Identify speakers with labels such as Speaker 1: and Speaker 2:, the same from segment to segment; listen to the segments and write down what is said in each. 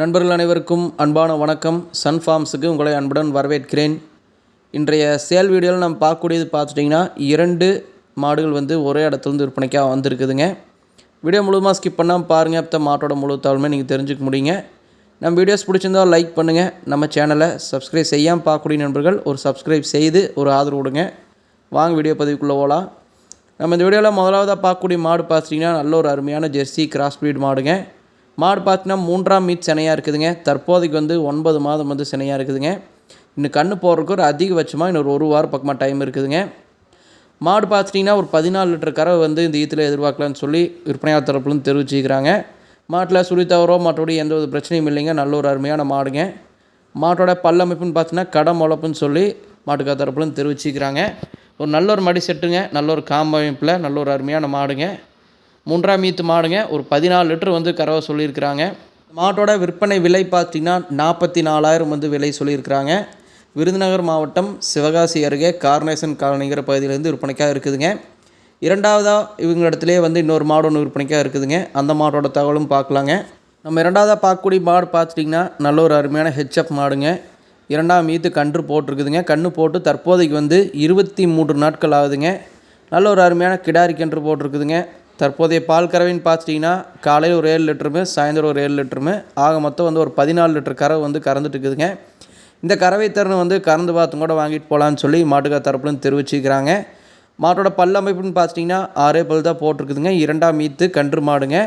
Speaker 1: நண்பர்கள் அனைவருக்கும் அன்பான வணக்கம். சன் ஃபார்ம்ஸுக்கு உங்களை அன்புடன் வரவேற்கிறேன். இன்றைய சேல் வீடியோவில் நம்ம பார்க்கக்கூடியது பார்த்துட்டிங்கன்னா இரண்டு மாடுகள் வந்து ஒரே இடத்துலேருந்து விற்பனைக்காக வந்திருக்குதுங்க. வீடியோ முழுமாக ஸ்கிப் பண்ணாமல் பாருங்கள் அப்போ மாட்டோட முழு தகவலுமே நீங்கள் தெரிஞ்சுக்க முடியுங்க. நம்ம வீடியோஸ் பிடிச்சிருந்தா லைக் பண்ணுங்கள் நம்ம சேனலை சப்ஸ்கிரைப் செய்யாமல் பார்க்கக்கூடிய நண்பர்கள் ஒரு சப்ஸ்கிரைப் செய்து ஒரு ஆதரவு கொடுங்க. வாங்க வீடியோ பதிவுக்குள்ளே போகலாம். நம்ம இந்த வீடியோவில் முதலாவதாக பார்க்கக்கூடிய மாடு பார்த்துட்டிங்கன்னா நல்ல ஒரு அருமையான ஜெர்சி கிராஸ் breed மாடுங்க. மாடு பார்த்தீங்கன்னா மூன்றாம் மீட் சினையாக இருக்குதுங்க. தற்போதைக்கு வந்து ஒன்பது மாதம் வந்து சினையாக இருக்குதுங்க. இன்னும் கன்று போடுறதுக்கு ஒரு அதிகபட்சமாக இன்னொரு ஒரு வாரம் பக்கமாக டைம் இருக்குதுங்க. மாடு பார்த்துட்டிங்கன்னா ஒரு பதினாலு லிட்டர் கறவை வந்து இந்த ஈத்தில் எதிர்பார்க்கலான்னு சொல்லி விற்பனையாளர் தரப்புலேருந்து தெரிவிச்சிக்கிறாங்க மாட்டில் சுழி தவறோ மற்றபடி எந்த ஒரு பிரச்சனையும் இல்லைங்க. நல்ல ஒரு அருமையான மாடுங்க. மாட்டோட பல்லமைப்புன்னு பார்த்தீங்கன்னா கடை முளப்புன்னு சொல்லி மாட்டுக்கார தரப்புலேருந்து தெரிவிச்சிக்கிறாங்க ஒரு நல்ல ஒரு மடி செட்டுங்க. நல்ல ஒரு காம்பமைப்பில் நல்ல ஒரு அருமையான மாடுங்க. மூன்றாம் மீத்து மாடுங்க. ஒரு பதினாலு லிட்டர் வந்து கறவை சொல்லியிருக்கிறாங்க. மாட்டோட விற்பனை விலை பார்த்தீங்கன்னா நாற்பத்தி நாலாயிரம் வந்து விலை சொல்லியிருக்கிறாங்க. விருதுநகர் மாவட்டம் சிவகாசி அருகே கார்னேசன் காலனிங்கிற பகுதியிலேருந்து விற்பனைக்காக இருக்குதுங்க. இரண்டாவதாக இவங்களிடத்துலேயே வந்து இன்னொரு மாடு ஒன்று விற்பனைக்காக இருக்குதுங்க. அந்த மாட்டோட தகவலும் பார்க்கலாங்க. நம்ம இரண்டாவதாக பார்க்கக்கூடிய மாடு பார்த்துட்டிங்கன்னா நல்ல ஒரு அருமையான ஹெச்எஃப் மாடுங்க. இரண்டாம் மீத்து கன்று போட்டிருக்குதுங்க. கன்று போட்டு தற்போதைக்கு வந்து இருபத்தி மூன்று நாட்கள் ஆகுதுங்க. நல்ல ஒரு அருமையான கிடாரி கன்று போட்டிருக்குதுங்க. தற்போதைய பால் கறவைன்னு பார்த்துட்டிங்கன்னா காலையில் ஒரு ஏழு லிட்டருமே சாயந்தரம் ஒரு ஏழு லிட்டருமே. ஆக மொத்தம் வந்து ஒரு பதினாலு லிட்டர் கறவை வந்து கறந்துட்டு இருக்குதுங்க. இந்த கறவை திறனை வந்து கறந்து பார்த்து கூட வாங்கிட்டு போகலான்னு சொல்லி மாட்டுக்கார தரப்புலேருந்து தெரிவிச்சுக்கிறாங்க. மாட்டோட பல் அமைப்புன்னு பார்த்துட்டிங்கன்னா ஆறே பல் தான் போட்டிருக்குதுங்க. இரண்டாம் மீத்து கன்று மாடுங்க.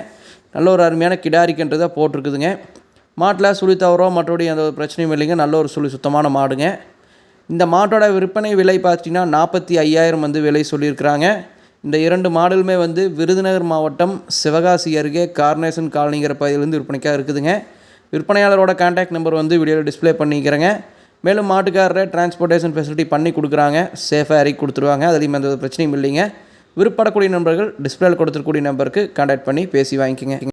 Speaker 1: நல்ல ஒரு அருமையான கிடாரி கன்று தான் போட்டிருக்குதுங்க. மாட்டில் சுழி தவறோ மற்றபடி எந்த ஒரு பிரச்சனையும் இல்லைங்க. நல்ல ஒரு சுழி சுத்தமான மாடுங்க. இந்த மாட்டோட விற்பனை விலை பார்த்தீங்கன்னா நாற்பத்தி ஐயாயிரம் வந்து விலை சொல்லியிருக்கிறாங்க. இந்த இரண்டு மாடலுமே வந்து விருதுநகர் மாவட்டம் சிவகாசி அருகே கார்னேசன் காலனிங்கிற பகுதியிலேருந்து விற்பனைக்காக இருக்குதுங்க. விற்பனையாளரோட கான்டாக்ட் நம்பர் வந்து வீடியோவில் டிஸ்ப்ளே பண்ணிக்கிறேங்க. மேலும் மாட்டுக்காரரை டிரான்ஸ்போர்ட்டேஷன் ஃபெசிலிட்டி பண்ணி கொடுக்குறாங்க. சேஃபாக இறக்கி கொடுத்துருவாங்க. அதுலேயும் எந்த பிரச்சனையும் இல்லைங்க. விருப்பப்படக்கூடிய நண்பர்கள் டிஸ்பிளேல கொடுத்துருக்கூடிய நம்பருக்கு கான்டாக்ட் பண்ணி பேசி வாங்கிக்கோங்க.